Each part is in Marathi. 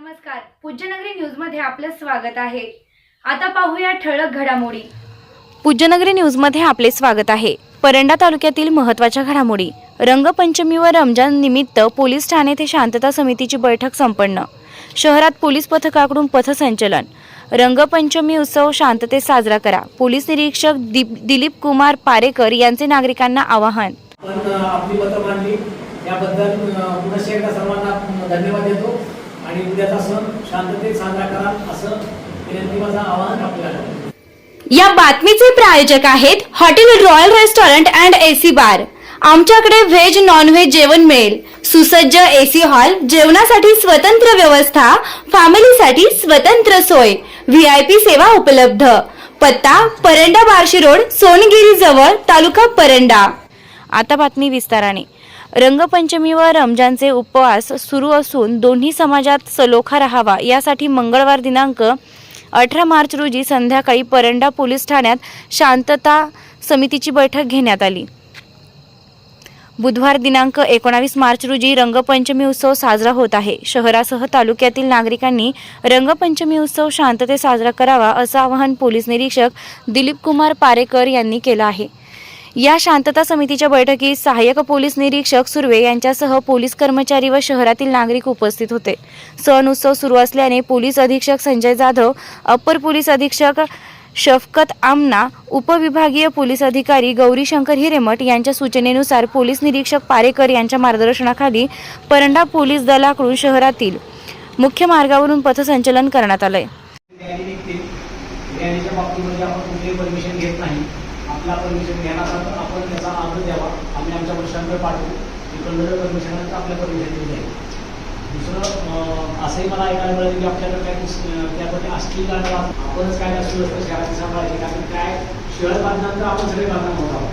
नमस्कार. पूज्यनगरी न्यूजमध्ये आपलं स्वागत आहे. आता पाहूया ठळक घडामोडी. पूज्यनगरी न्यूजमध्ये आपले स्वागत आहे. परंडा तालुक्यातील महत्त्वाच्या घडामोडी. रंगपंचमी व रमजान निमित्त पोलीस ठाणे ते शांतता समितीची बैठक संपन्न. शहरात पोलीस पथकाकडून पथसंचलन. रंगपंचमी उत्सव शांततेत साजरा करा. पोलीस निरीक्षक दीप दिलीप कुमार पारेकर यांचे नागरिकांना आवाहन. आपली मतं मांडली. याबद्दल अ, पुनश्च एकदा सर्वांना धन्यवाद देतो. आणि उद्याचा सण शांततेत साजरा करा असं विनंती माझं आवाहन आपल्याला. या बातमीचे प्रायोजक आहेत hotel royal restaurant and AC bar. आमच्याकडे व्हेज नॉन व्हेज जेवण मिळेल. सुसज्ज एसी हॉल जेवणासाठी स्वतंत्र व्यवस्था फॅमिलीसाठी स्वतंत्र सोय व्ही आय पी सेवा उपलब्ध. पत्ता परंडा बार्शी रोड सोनगिरी जवळ तालुका परंडा. आता बातमी विस्ताराने. रंगपंचमी व रमजानचे उपवास सुरू असून दोन्ही समाजात सलोखा राहावा यासाठी मंगळवार दिनांक अठरा मार्च रोजी संध्याकाळी परंडा पोलीस ठाण्यात शांतता समितीची बैठक घेण्यात आली. बुधवार दिनांक एकोणावीस मार्च रोजी रंगपंचमी उत्सव साजरा होत आहे. शहरासह तालुक्यातील नागरिकांनी रंगपंचमी उत्सव शांततेत साजरा करावा असं आवाहन पोलीस निरीक्षक दिलीप कुमार पारेकर यांनी केलं आहे. या शांतता समितीच्या बैठकीत सहाय्यक पोलीस निरीक्षक सुर्वे यांच्यासह पोलीस कर्मचारी व शहरातील नागरिक उपस्थित होते. सण उत्सव सुरू असल्याने पोलीस अधीक्षक संजय जाधव अप्पर पोलीस अधीक्षक शफकत आमना उपविभागीय पोलीस अधिकारी गौरीशंकर हिरेमठ यांच्या सूचनेनुसार पोलीस निरीक्षक पारेकर यांच्या मार्गदर्शनाखाली परंडा पोलीस दलाकडून शहरातील मुख्य मार्गावरून पथसंचलन करण्यात आलंय. रॅली परमिशन घेत नाही आपला परमिशन घेण्यासाठी आपण त्याचा अर्ज द्यावा. आम्ही आमच्या वर्षांकडे पाठवू. एकंदर परमिशनचं आपल्या परमिशन दिली जाईल. दुसरं असंही मला ऐकायला मिळालं की आपल्याकडे काय अं, त्यासाठी अश्लील गाणं आपणच काय सुव्यवस्था शहराची सांभाळायची. कारण काय? शहर बांधल्यानंतर आपण सगळे बांधणार होत आहोत.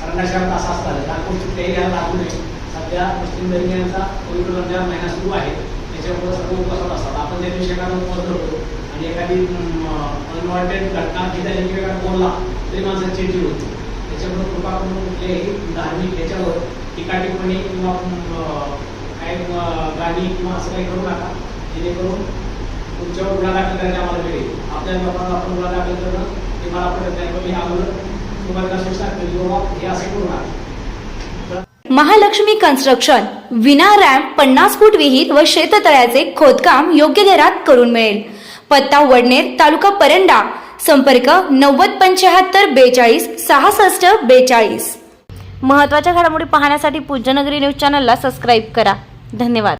कारण त्या शहरात असं असतं. दाखवून कुठल्याही घ्यायला लागू नये. सध्या मुस्लिम दरम्यानचा पवित्र रमजान महिना सुरू आहे. त्याच्यामुळे सर्व उपवासात असतात. आपण त्या दिवशी एखादा उपवास धरतो आणि एखादी अनवॉन्टेड घटना तिथे एकमेकांना बोलला तरी माणसं चिडचिड होती. त्याच्यामुळे कृपा करून कुठल्याही धार्मिक ह्याच्यावर टीका टिप्पणी किंवा अं, काय गाणी किंवा असं काही करू नका. जेणेकरून तुमच्यावर गुन्हा दाखल करायला आम्हाला मिळेल. आपल्या लोकांना आपण गुन्हा दाखल करणं हे मला पडत नाही पण मी अगोदर तुम्हाला सूचना केली बाबा हे असं करू नका. महालक्ष्मी कन्स्ट्रक्शन विना रॅम्प पन्नास फूट विहीर व शेततळ्याचे खोदकाम योग्य दरात करून मिळेल. पत्ता वडनेर तालुका परंडा. संपर्क नव्वद पंच्याहत्तर बेचाळीस सहासष्ट बेचाळीस. महत्त्वाच्या घडामोडी पाहण्यासाठी पूज्यनगरी न्यूज चॅनलला सबस्क्राईब करा. धन्यवाद.